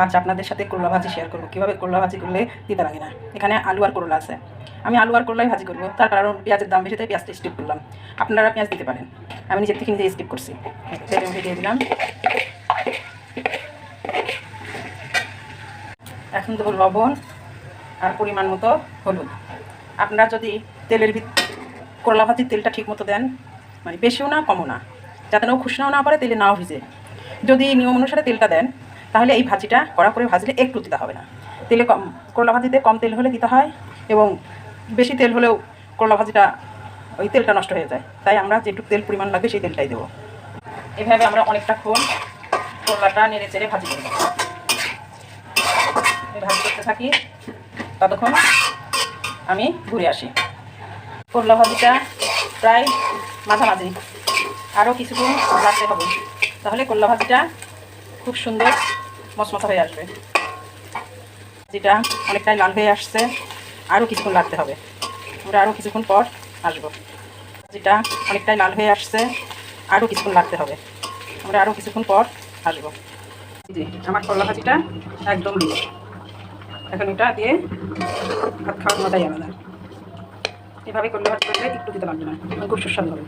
আজ আপনাদের সাথে করলা ভাজি শেয়ার করব। কীভাবে করলা ভাজি করলে দিতে লাগে না? এখানে আলু আর করলা আছে। আমি আলু আর করলাই ভাজি করব। তার কারণ পেঁয়াজের দাম বেশি, তাই পেঁয়াজটা স্কিপ করলাম। আপনারা পেঁয়াজ দিতে পারেন। আমি নিজের থেকে নিজে স্কিপ করছি। দিয়ে দিলাম। এখন দেবো লবণ আর পরিমাণ মতো হলুদ। আপনারা যদি তেলের ভিত, করলা ভাজির তেলটা ঠিক মতো দেন মানে বেশিও না, কমও না। যাতে না খুশনাও না পারে, তেলে নাও ভিজে। যদি নিয়ম অনুসারে তেলটা দেন তাহলে এই ভাজিটা কড়া করে ভাজলে একটু দিতে হবে না। তেলে কম, করলা ভাজিতে কম তেল হলে দিতে হয় এবং বেশি তেল হলেও করলা ভাজিটা ওই তেলটা নষ্ট হয়ে যায়। তাই আমরা যেটুকু তেল পরিমাণ লাগবে সেই তেলটাই দেবো। এভাবে আমরা অনেকটা ক্ষণ করলাটা নেড়ে চেড়ে ভাজি করব ভাজি করতে থাকি, ততক্ষণ আমি ঘুরে আসি। করলা ভাজিটা প্রায় মাঝামাঝি, আরও কিছুক্ষণ রাখতে হবে। তাহলে করলা ভাজিটা খুব সুন্দর মশমশা হয়ে আসবে। যেটা অনেকটাই লাল হয়ে আসছে, আরও কিছুক্ষণ লাগতে হবে। আমরা আরও কিছুক্ষণ পর আসব। যেটা অনেকটাই লাল হয়ে আসছে, আরও কিছুক্ষণ লাগতে হবে। আমরা আরও কিছুক্ষণ পর আসব। জি আমার করলা ভাজিটা একদম দিয়ে এখন এটা দিয়ে ভাত খাওয়ার মজাই আলাদা এভাবে করলে ভাত করলে একটু দিতে লাগবে না, খুব সুস্বাদু হবে।